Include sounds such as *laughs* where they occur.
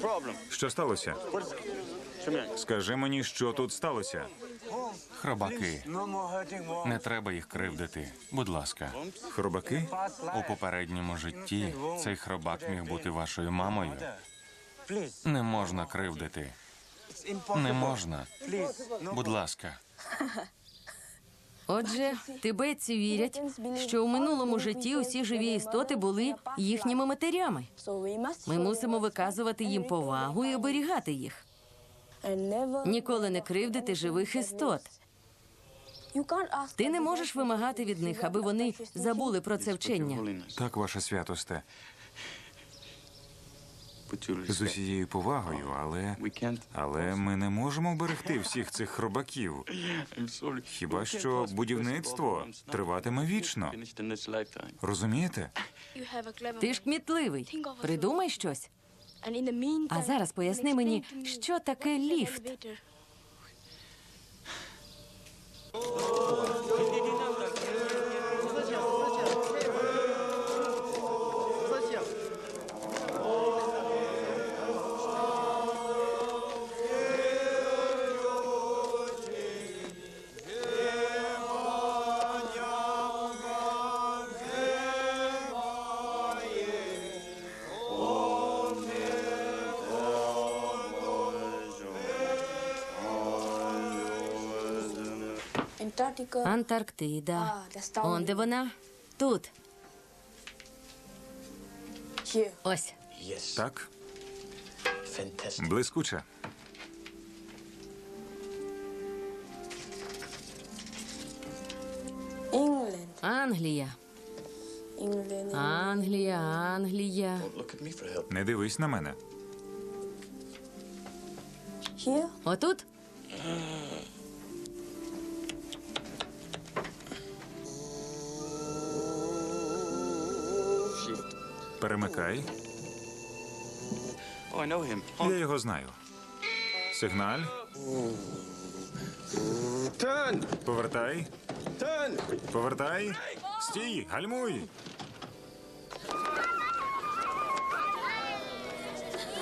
Problem? Що сталося? Скажи мені, що тут сталося. Хробаки. Не треба їх кривдити. Будь ласка. Хробаки? У попередньому житті цей хробак міг бути вашою мамою. Не можна кривдити. Не можна. Будь ласка. Отже, тибетці вірять, що у минулому житті усі живі істоти були їхніми матерями. Ми мусимо виказувати їм повагу і оберігати їх. Ніколи не кривдити живих істот. Ти не можеш вимагати від них, аби вони забули про це вчення. Так, ваша святосте. З усією повагою, але. Але ми не можемо берегти всіх цих хробаків. *laughs* Хіба що будівництво триватиме вічно. Розумієте? Ти ж кмітливий. Придумай щось. А зараз поясни мені, що таке ліфт. *sighs* *sighs* Антарктида. Он де вона? Тут. Ось. Так? Блискуче. Англія. Англія, Англія. Не дивись на мене. Отут? Перемикай. Я його знаю. Сигналь. Повертай. Повертай. Стій, гальмуй.